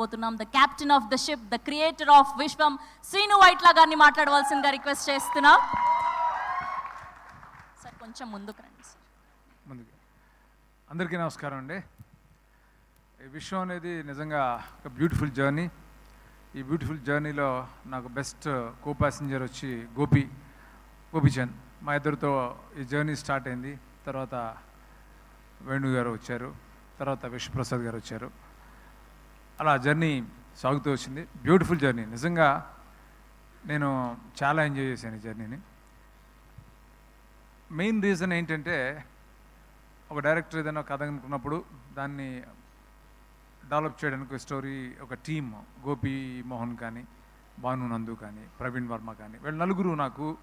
పోతున్నాం the captain of the ship the creator of Viswam Srinu Vaitla గారిని మాట్లాడవలసిందిగా request చేస్తున్నా. సార్ కొంచెం ముందుకు రండి సార్ ముందుకు. అందరికీ నమస్కారం అండి. ఈ విశ్వం అనేది నిజంగా ఒక బ్యూటిఫుల్ జర్నీ ఈ బ్యూటిఫుల్ జర్నీలో నాకు బెస్ట్ కో ప్యాసింజర్ వచ్చి గోపి గోపిచంద్. మా ఇద్దరితో ఈ జర్నీ స్టార్ట్ అయింది. తర్వాత వేణు గారు వచ్చారు. తర్వాత విశ్వప్రసాద్ గారు వచ్చారు. అలా జర్నీ సాగుతూ వచ్చింది. బ్యూటిఫుల్ జర్నీ నిజంగా నేను చాలా ఎంజాయ్ చేశాను ఈ జర్నీని మెయిన్ రీజన్ ఏంటంటే ఒక డైరెక్టర్ ఏదైనా కథ అనుకున్నప్పుడు దాన్ని డెవలప్ చేయడానికి స్టోరీ ఒక టీమ్ గోపి మోహన్ కానీ భాను నందు కానీ ప్రవీణ్ వర్మ కానీ వీళ్ళు నలుగురు నాకు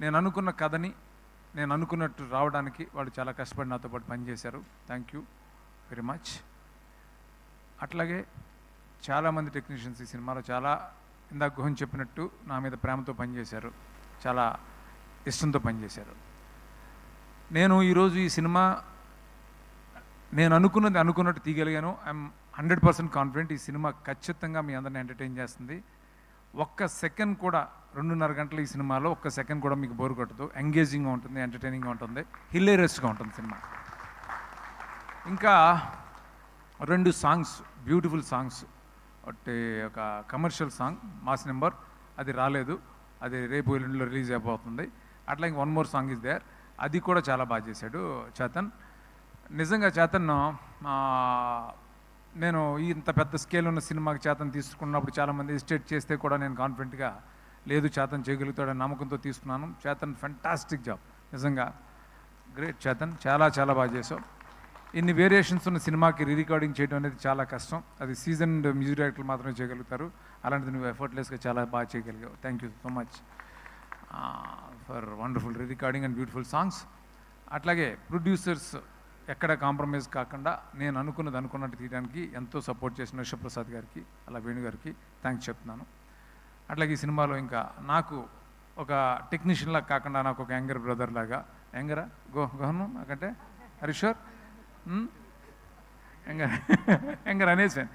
నేను అనుకున్న కథని నేను అనుకున్నట్టు రావడానికి వాళ్ళు చాలా కష్టపడి నాతో పాటు పనిచేశారు. థ్యాంక్ యూ వెరీ మచ్ అట్లాగే చాలామంది టెక్నీషియన్స్ ఈ సినిమాలో చాలా ఇందాక గుహన్ చెప్పినట్టు నా మీద ప్రేమతో పనిచేశారు. చాలా ఇష్టంతో పనిచేశారు. నేను ఈరోజు ఈ సినిమా నేను అనుకున్నది అనుకున్నట్టు తీయగలిగాను. I'm hundred percent confident. ఈ సినిమా ఖచ్చితంగా మీ అందరిని ఎంటర్టైన్ చేస్తుంది. ఒక్క సెకండ్ కూడా రెండున్నర గంటల ఈ సినిమాలో ఒక్క సెకండ్ కూడా మీకు బోర్ కొట్టదు. ఎంగేజింగ్గా ఉంటుంది ఎంటర్టైనింగ్గా ఉంటుంది హిలేరియస్గా ఉంటుంది సినిమా. ఇంకా రెండు సాంగ్స్ బ్యూటిఫుల్ సాంగ్స్ ఒక కమర్షియల్ సాంగ్ మాస్ నెంబర్. అది రాలేదు. అది రేపు ఎల్లుండిలో రిలీజ్ అయిపోతుంది. అట్లా ఇంక one more song is there. అది కూడా చాలా బాగా చేశాడు చేతన్. నిజంగా చేతన్ నేను ఈ ఇంత పెద్ద స్కేల్ ఉన్న సినిమాకి చేతన్ తీసుకున్నప్పుడు చాలామంది ఎస్టేట్ చేస్తే కూడా నేను కాన్ఫిడెంట్గా లేదు చేతన్ చేయగలుగుతాడని నమ్మకంతో తీసుకున్నాను. చేతన్ ఫెంటాస్టిక్ జాబ్ నిజంగా. గ్రేట్ చేతన్. చాలా చాలా బాగా చేసావు ఇన్ని వేరియేషన్స్ ఉన్న సినిమాకి రీ రికార్డింగ్ చేయడం అనేది చాలా కష్టం. అది సీజన్ మ్యూజిక్ డైరెక్టర్లు మాత్రమే చేయగలుగుతారు. అలాంటిది నువ్వు ఎఫర్ట్లెస్గా చాలా బాగా చేయగలిగావు. Thank you so much for wonderful re recording and beautiful songs అట్లాగే ప్రొడ్యూసర్స్ ఎక్కడ కాంప్రమైజ్ కాకుండా నేను అనుకున్నది అనుకున్నట్టు తీయడానికి ఎంతో సపోర్ట్ చేసిన విశ్వప్రసాద్ గారికి అలా వేణు గారికి థ్యాంక్స్ చెప్తున్నాను. అట్లాగే ఈ సినిమాలో ఇంకా నాకు ఒక టెక్నీషియన్ లాగా కాకుండా నాకు ఒక యంగర్ బ్రదర్ లాగా. యంగరా? గో గోహను? నాకంటే? హరీశ్వర్ ఇంకా యంగర్ అనేసాను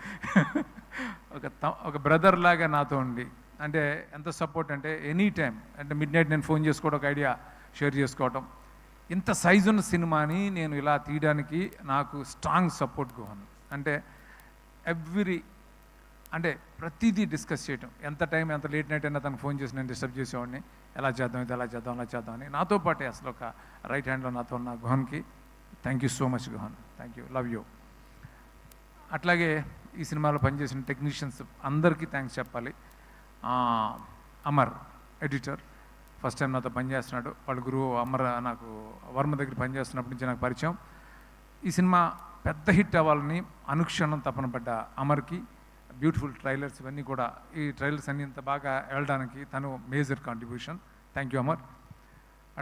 ఒక త- ఒక బ్రదర్ లాగా నాతో ఉండి అంటే ఎంత సపోర్ట్ అంటే ఎనీ టైం అంటే మిడ్ నైట్ నేను ఫోన్ చేసుకోవడం ఒక ఐడియా షేర్ చేసుకోవటం. ఇంత సైజు ఉన్న సినిమాని నేను ఇలా తీయడానికి నాకు స్ట్రాంగ్ సపోర్ట్ గోహన్. అంటే ఎవ్రీ అంటే ప్రతిదీ డిస్కస్ చేయటం. ఎంత టైం ఎంత లేట్ నైట్ అయినా తనకు ఫోన్ చేసి నేను డిస్టర్బ్ చేసేవాడిని. ఎలా చేద్దాం ఇది ఎలా చేద్దాం అలా చేద్దాం అని. నాతో పాటే అసలు ఒక రైట్ హ్యాండ్లో నాతో ఉన్న గుహన్కి thank you so much Gohan thank you love you అట్లాగే ఈ సినిమాలో పనిచేసిన టెక్నీషియన్స్ అందరికీ థ్యాంక్స్ చెప్పాలి. అమర్ ఎడిటర్ ఫస్ట్ టైం నాతో పనిచేస్తున్నాడు. వాళ్ళ గురువు అమర్ నాకు వర్మ దగ్గర పనిచేస్తున్నప్పటి నుంచి నాకు పరిచయం. ఈ సినిమా పెద్ద హిట్ అవ్వాలని అనుక్షణం తపన పడ్డ అమర్కి బ్యూటిఫుల్ ట్రైలర్స్ ఇవన్నీ కూడా ఈ ట్రైలర్స్ అన్ని ఇంత బాగా వెళ్ళడానికి తను major contribution thank you Amar.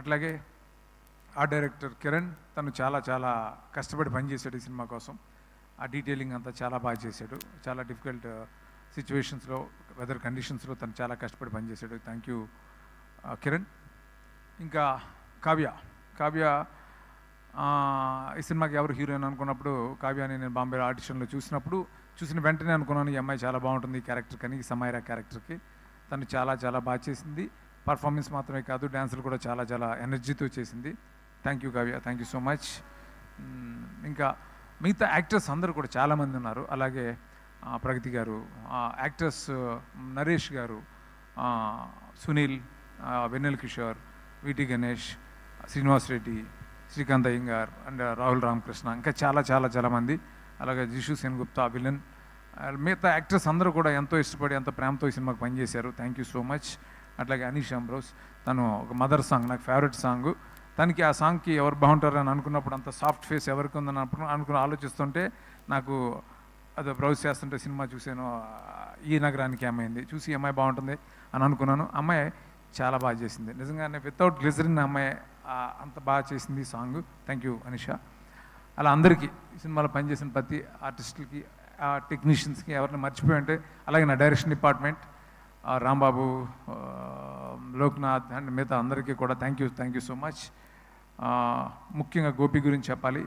అట్లాగే ఆ డైరెక్టర్ కిరణ్ తను చాలా చాలా కష్టపడి పనిచేశాడు ఈ సినిమా కోసం. ఆ డీటెయిలింగ్ అంతా చాలా బాగా చేశాడు. చాలా డిఫికల్ట్ సిచ్యువేషన్స్లో వెదర్ కండిషన్స్లో తను చాలా కష్టపడి పనిచేశాడు. Thank you uh, Kiran. ఇంకా కావ్య. కావ్య ఈ సినిమాకి ఎవరు హీరోయిన్ అనుకున్నప్పుడు కావ్యాని నేను బాంబే ఆడిషన్లో చూసినప్పుడు చూసిన వెంటనే అనుకున్నాను ఈ అమ్మాయి చాలా బాగుంటుంది ఈ క్యారెక్టర్ కానీ ఈ సమైరా క్యారెక్టర్కి తను చాలా చాలా బాగా చేసింది. పర్ఫార్మెన్స్ మాత్రమే కాదు డ్యాన్సులు కూడా చాలా చాలా ఎనర్జీతో చేసింది. Thank you Kavya thank you so much ఇంకా మిగతా యాక్టర్స్ అందరూ కూడా చాలామంది ఉన్నారు. అలాగే ప్రగతి గారు యాక్టర్స్ నరేష్ గారు సునీల్ వెన్నెల్ కిషోర్ విటి గణేష్ శ్రీనివాస్ రెడ్డి శ్రీకాంత్ అయ్యంగార్ అండ్ రాహుల్ రామకృష్ణ ఇంకా చాలా చాలా చాలామంది అలాగే జిషు సెన్గుప్తా విలన్. మిగతా యాక్టర్స్ అందరూ కూడా ఎంతో ఇష్టపడి ఎంతో ప్రేమతో ఈ సినిమాకి పనిచేశారు. థ్యాంక్ యూ సో మచ్ అట్లాగే అనీష్ అంబ్రోస్. తను ఒక మదర్ సాంగ్ నాకు ఫేవరెట్ సాంగ్. తనకి ఆ సాంగ్కి ఎవరు బాగుంటారు అని అనుకున్నప్పుడు అంత సాఫ్ట్ ఫేస్ ఎవరికి ఉందని అనుకుని ఆలోచిస్తుంటే నాకు అది బ్రౌజ్ చేస్తుంటే సినిమా చూశాను ఈ నగరానికి అమ్మాయింది చూసి అమ్మాయి బాగుంటుంది అని అనుకున్నాను. అమ్మాయి చాలా బాగా చేసింది. నిజంగానే వితౌట్ గ్లిజరిన్ అమ్మాయి అంత బాగా చేసింది సాంగ్. థ్యాంక్ యూ అనిషా అలా అందరికీ సినిమాలో పనిచేసిన ప్రతి ఆర్టిస్టులకి ఆ టెక్నీషియన్స్కి ఎవరిని మర్చిపోయి ఉంటే అలాగే నా direction department Rambabu Loknath and మిగతా అందరికీ కూడా thank you thank you so much ముఖ్యంగా గోపి గురించి చెప్పాలి.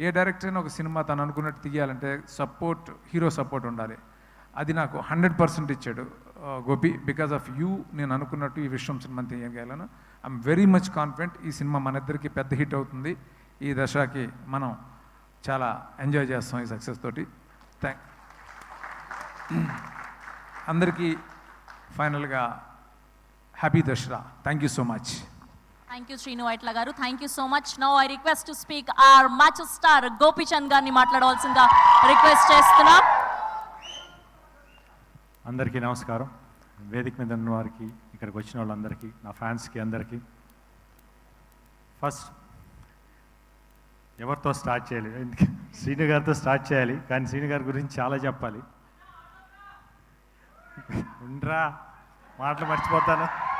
ఏ డైరెక్టర్ అయినా ఒక సినిమా తను అనుకున్నట్టు తీయాలంటే సపోర్ట్ హీరో సపోర్ట్ ఉండాలి. అది నాకు హండ్రెడ్ పర్సెంట్ ఇచ్చాడు గోపి. బికాస్ ఆఫ్ యూ నేను అనుకున్నట్టు ఈ విశ్వం సినిమా తీయగలను ఐఎమ్ వెరీ మచ్ కాన్ఫిడెంట్ ఈ సినిమా మన ఇద్దరికి పెద్ద హిట్ అవుతుంది. ఈ దశకి మనం చాలా ఎంజాయ్ చేస్తాం ఈ సక్సెస్ తోటి. థ్యాంక్ అందరికీ ఫైనల్గా happy Dasara thank you so much thank you Srinu Vaitla గారు. Thank you so much no I request to speak our macho star Gopichand గారిని మాట్లాడవలసిందిగా రిక్వెస్ట్ చేస్తున్నా. అందరికీ నమస్కారం. వేదిక మీద ఉన్న వారికి ఇక్కడికి వచ్చిన వాళ్ళందరికీ నా ఫ్యాన్స్కి అందరికీ. ఫస్ట్ ఎవరితో స్టార్ట్ చేయాలి? శ్రీను గారితో స్టార్ట్ చేయాలి కానీ శ్రీను గారి గురించి చాలా చెప్పాలి. ఉండరా మాటలు మర్చిపోతాను.